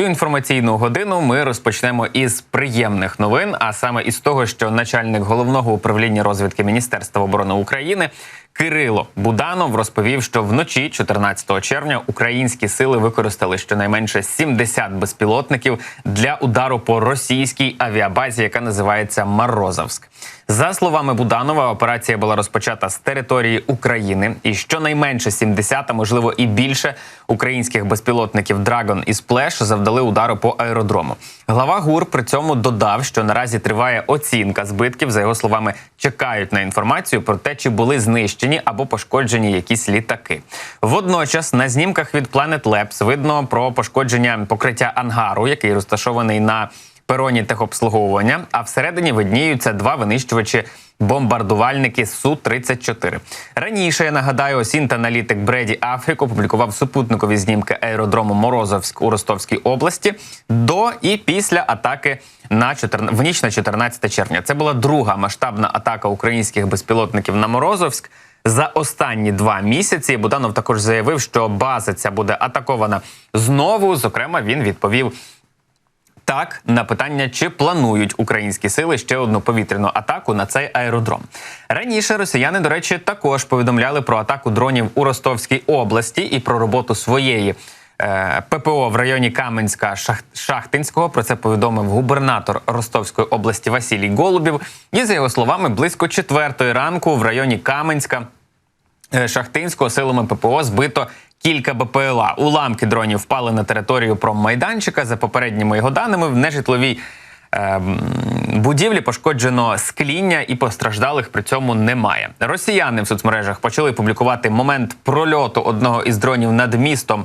Цю інформаційну годину ми розпочнемо із приємних новин, а саме із того, що начальник головного управління розвідки Міністерства оборони України Кирило Буданов розповів, що вночі, 14 червня, українські сили використали щонайменше 70 безпілотників для удару по російській авіабазі, яка називається Морозовськ. За словами Буданова, операція була розпочата з території України, і щонайменше 70, а можливо і більше українських безпілотників Драгон і Сплеш завдали удару по аеродрому. Глава ГУР при цьому додав, що наразі триває оцінка збитків. За його словами, чекають на інформацію про те, чи були знищені або пошкоджені якісь літаки. Водночас на знімках від Planet Labs видно про пошкодження покриття ангару, який розташований на пероні техобслуговування. А всередині видніються два винищувачі. Бомбардувальники су 34 раніше я нагадаю, осінт-аналітик Бреді Африк опублікував супутникові знімки аеродрому Морозовськ у Ростовській області до і після атаки на 14, в ніч на 14 червня. Це була друга масштабна атака українських безпілотників на Морозовськ. За останні два місяці Буданов також заявив, що база ця буде атакована знову. Зокрема, він відповів так на питання, чи планують українські сили ще одну повітряну атаку на цей аеродром. Раніше росіяни, до речі, також повідомляли про атаку дронів у Ростовській області і про роботу своєї. е, ППО в районі Каменська Шах- Шахтинського про це повідомив губернатор Ростовської області Василій Голубів. І за його словами, близько четвертої ранку в районі Каменська Е, Шахтинського силами ППО збито кілька БПЛА. Уламки дронів впали на територію промайданчика. За попередніми його даними, в нежитловій е, будівлі пошкоджено скління і постраждалих при цьому немає. Росіяни в соцмережах почали публікувати момент прольоту одного із дронів над містом.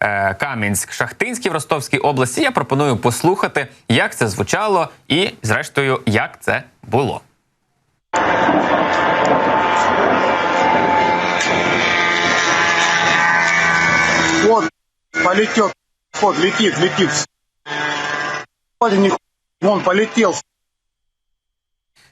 е, Кам'янськ-Шахтинський в Ростовській області. Я пропоную послухати, як це звучало, і, зрештою, як це було. Вот, полетел, вот, летит, летит. Вон полетел.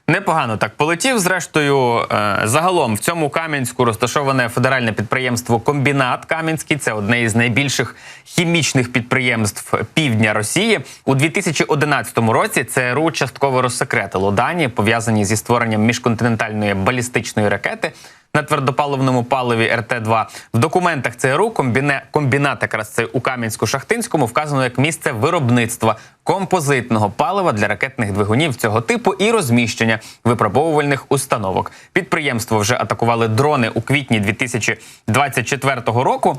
Непогано так полетів. Зрештою, е, загалом в цьому Кам'янську розташоване федеральне підприємство Комбінат Кам'янський. Це одне із найбільших хімічних підприємств півдня Росії. У 2011 році ЦРУ частково розсекретило дані, пов'язані зі створенням міжконтинентальної балістичної ракети. На твердопаливному паливі РТ-2 в документах ЦРУ комбіне, комбінат якраз це у Кам'янську-Шахтинському вказано як місце виробництва композитного палива для ракетних двигунів цього типу і розміщення випробовувальних установок. Підприємство вже атакували дрони у квітні 2024 року.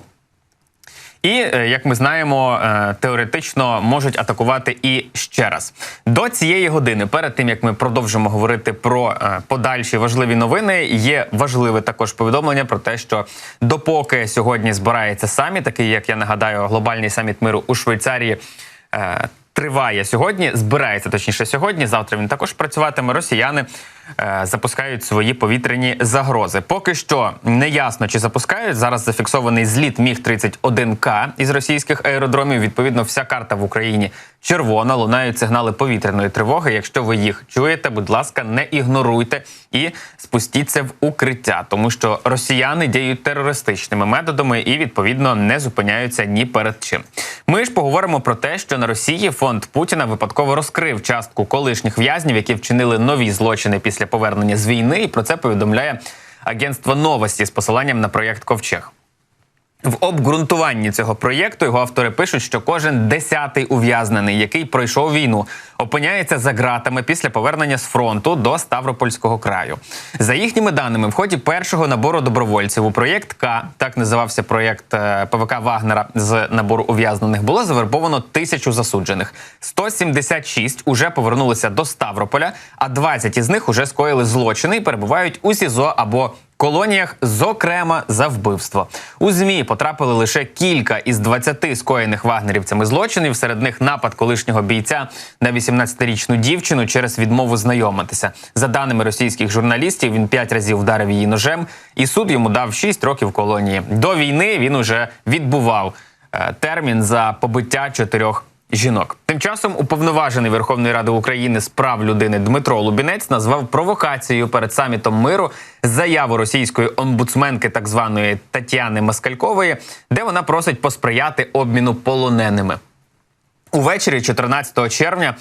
І е, як ми знаємо, е, теоретично можуть атакувати і ще раз до цієї години. Перед тим як ми продовжимо говорити про е, подальші важливі новини, є важливе також повідомлення про те, що допоки сьогодні збирається саміт, такий як я нагадаю, глобальний саміт миру у Швейцарії. Триває сьогодні, збирається точніше сьогодні. Завтра він також працюватиме. Росіяни запускають свої повітряні загрози. Поки що не ясно, чи запускають зараз. Зафіксований зліт міг 31 к із російських аеродромів. Відповідно, вся карта в Україні червона. Лунають сигнали повітряної тривоги. Якщо ви їх чуєте, будь ласка, не ігноруйте і спустіться в укриття, тому що росіяни діють терористичними методами і відповідно не зупиняються ні перед чим. Ми ж поговоримо про те, що на Росії фонд Путіна випадково розкрив частку колишніх в'язнів, які вчинили нові злочини після повернення з війни. І про це повідомляє агентство новості з посиланням на проєкт Ковчег. В обґрунтуванні цього проєкту його автори пишуть, що кожен десятий ув'язнений, який пройшов війну, опиняється за ґратами після повернення з фронту до Ставропольського краю. За їхніми даними, в ході першого набору добровольців у проєкт К, так називався проєкт е, ПВК Вагнера з набору ув'язнених, було завербовано тисячу засуджених. 176 уже повернулися до Ставрополя, а 20 із них уже скоїли злочини і перебувають у СІЗО або колоніях, зокрема за вбивство. У змі потрапили лише кілька із 20 скоєних вагнерівцями злочинів. Серед них напад колишнього бійця на 18-річну дівчину через відмову знайомитися. За даними російських журналістів, він п'ять разів вдарив її ножем, і суд йому дав 6 років колонії. До війни він уже відбував е, термін за побиття чотирьох жінок. Тим часом уповноважений Верховної Ради України з прав людини Дмитро Лубінець назвав провокацією перед самітом миру заяву російської омбудсменки, так званої Тетяни Маскалькової, де вона просить посприяти обміну полоненими. Увечері 14 червня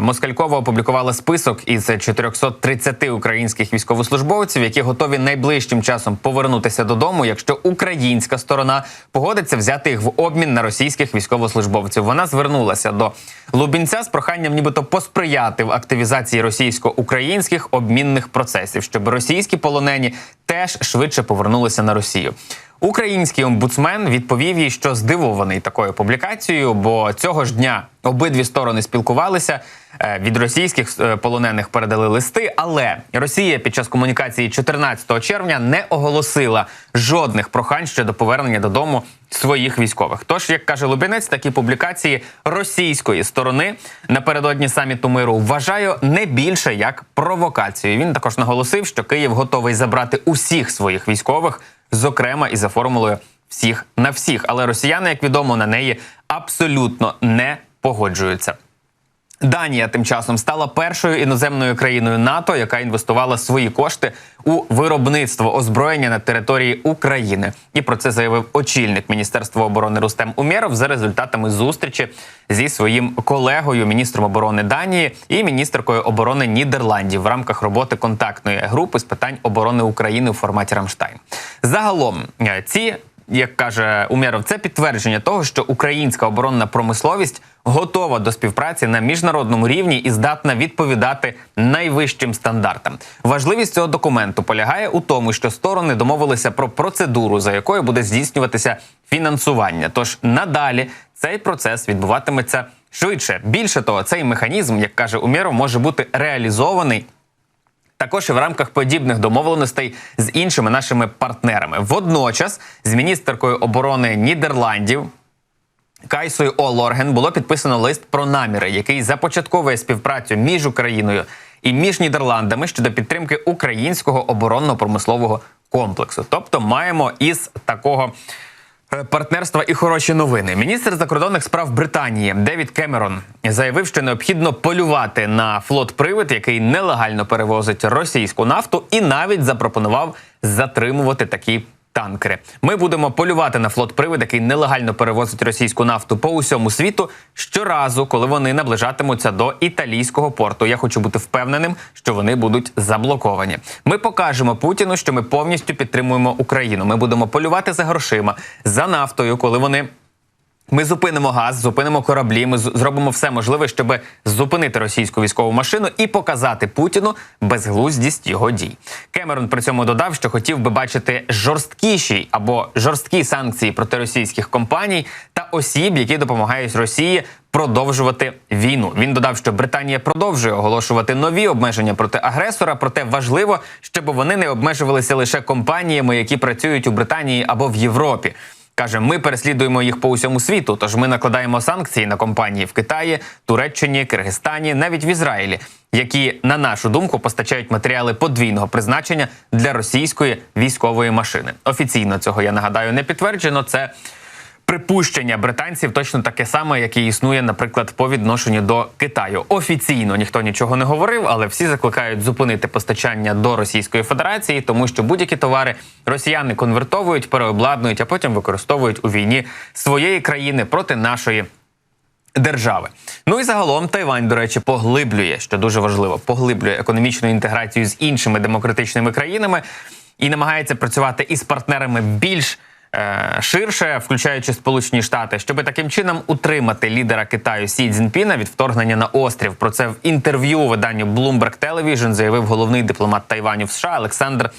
Москалькова опублікувала список із 430 українських військовослужбовців, які готові найближчим часом повернутися додому, якщо українська сторона погодиться взяти їх в обмін на російських військовослужбовців. Вона звернулася до Лубінця з проханням, нібито посприяти в активізації російсько-українських обмінних процесів, щоб російські полонені теж швидше повернулися на Росію. Український омбудсмен відповів їй, що здивований такою публікацією, бо цього ж дня обидві сторони спілкувалися. е, Від російських е, полонених передали листи, але Росія під час комунікації 14 червня не оголосила жодних прохань щодо повернення додому своїх військових. Тож, як каже Лубінець, такі публікації російської сторони напередодні саміту миру вважаю не більше як провокацію. Він також наголосив, що Київ готовий забрати усіх своїх військових, зокрема і за формулою всіх на всіх. Але росіяни, як відомо, на неї абсолютно не погоджуються. Данія тим часом стала першою іноземною країною НАТО, яка інвестувала свої кошти у виробництво озброєння на території України. І про це заявив очільник Міністерства оборони Рустем Умєров за результатами зустрічі зі своїм колегою, міністром оборони Данії і міністеркою оборони Нідерландів в рамках роботи контактної групи з питань оборони України у форматі Рамштайн. Загалом е, ці як каже Умєров, це підтвердження того, що українська оборонна промисловість готова до співпраці на міжнародному рівні і здатна відповідати найвищим стандартам. Важливість цього документу полягає у тому, що сторони домовилися про процедуру, за якою буде здійснюватися фінансування. Тож надалі цей процес відбуватиметься швидше. Більше того, цей механізм, як каже Умєров, може бути реалізований також і в рамках подібних домовленостей з іншими нашими партнерами. Водночас з міністеркою оборони Нідерландів. Кайсою Олорген було підписано лист про наміри, який започатковує співпрацю між Україною і між Нідерландами щодо підтримки українського оборонно-промислового комплексу. Тобто маємо із такого партнерства і хороші новини. Міністр закордонних справ Британії Девід Кемерон заявив, що необхідно полювати на флот привид, який нелегально перевозить російську нафту, і навіть запропонував затримувати такі. Танкери, ми будемо полювати на флот привид, який нелегально перевозить російську нафту по усьому світу щоразу, коли вони наближатимуться до італійського порту. Я хочу бути впевненим, що вони будуть заблоковані. Ми покажемо Путіну, що ми повністю підтримуємо Україну. Ми будемо полювати за грошима за нафтою, коли вони ми зупинимо газ, зупинимо кораблі. Ми зробимо все можливе, щоб зупинити російську військову машину і показати Путіну безглуздість його дій. Кемерон при цьому додав, що хотів би бачити жорсткіші або жорсткі санкції проти російських компаній та осіб, які допомагають Росії. Продовжувати війну. Він додав, що Британія продовжує оголошувати нові обмеження проти агресора. Проте важливо, щоб вони не обмежувалися лише компаніями, які працюють у Британії або в Європі. Каже, ми переслідуємо їх по усьому світу. Тож ми накладаємо санкції на компанії в Китаї, Туреччині, Киргизстані, навіть в Ізраїлі, які, на нашу думку, постачають матеріали подвійного призначення для російської військової машини. Офіційно цього я нагадаю не підтверджено. Це припущення британців точно таке саме, яке існує, наприклад, по відношенню до Китаю. Офіційно ніхто нічого не говорив, але всі закликають зупинити постачання до Російської Федерації, тому що будь-які товари росіяни конвертовують, переобладнують, а потім використовують у війні своєї країни проти нашої. Держави, ну і загалом Тайвань, до речі, поглиблює, що дуже важливо, поглиблює економічну інтеграцію з іншими демократичними країнами і намагається працювати із партнерами більш ширше, включаючи Сполучені Штати, щоб таким чином утримати лідера Китаю Сі Цзіньпіна від вторгнення на острів. Про це в інтерв'ю виданню Bloomberg Television заявив головний дипломат Тайваню в США Олександр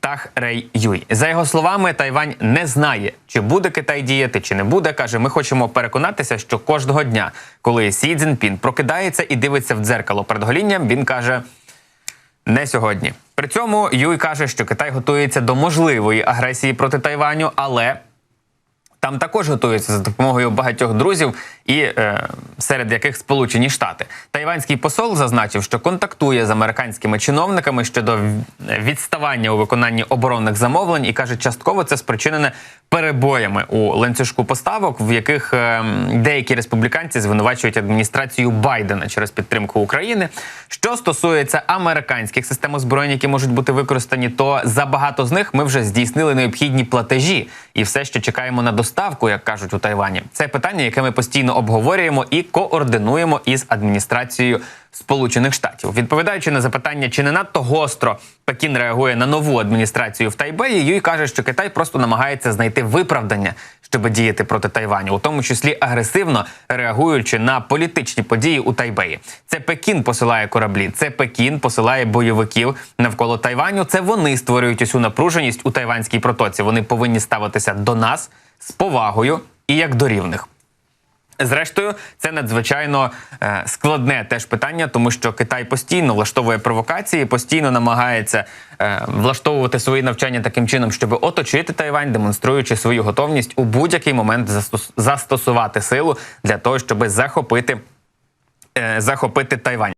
Тах Рей Юй. За його словами, Тайвань не знає, чи буде Китай діяти, чи не буде. каже, ми хочемо переконатися, що кожного дня, коли Сі Цзіньпін прокидається і дивиться в дзеркало перед голінням, він каже. Не сьогодні. При цьому Юй каже, що Китай готується до можливої агресії проти Тайваню, але там також готуються за допомогою багатьох друзів, і е, серед яких Сполучені Штати. Тайванський посол зазначив, що контактує з американськими чиновниками щодо відставання у виконанні оборонних замовлень, і каже, частково це спричинене перебоями у ланцюжку поставок, в яких е, деякі республіканці звинувачують адміністрацію Байдена через підтримку України. Що стосується американських систем озброєнь, які можуть бути використані, то за багато з них ми вже здійснили необхідні платежі, і все ще чекаємо на доставку ставку, як кажуть у Тайвані. Це питання, яке ми постійно обговорюємо і координуємо із адміністрацією Сполучених Штатів. Відповідаючи на запитання, чи не надто гостро Пекін реагує на нову адміністрацію в Тайбеї, Юй каже, що Китай просто намагається знайти виправдання, щоб діяти проти Тайваню, у тому числі агресивно реагуючи на політичні події у Тайбеї. Це Пекін посилає кораблі, це Пекін посилає бойовиків навколо Тайваню. Це вони створюють усю напруженість у тайванській протоці. Вони повинні ставитися до нас з повагою і як до рівних. Зрештою, це надзвичайно е, складне теж питання, тому що Китай постійно влаштовує провокації, постійно намагається е, влаштовувати свої навчання таким чином, щоб оточити Тайвань, демонструючи свою готовність у будь-який момент застос- застосувати силу для того, щоб захопити, е, захопити Тайвань.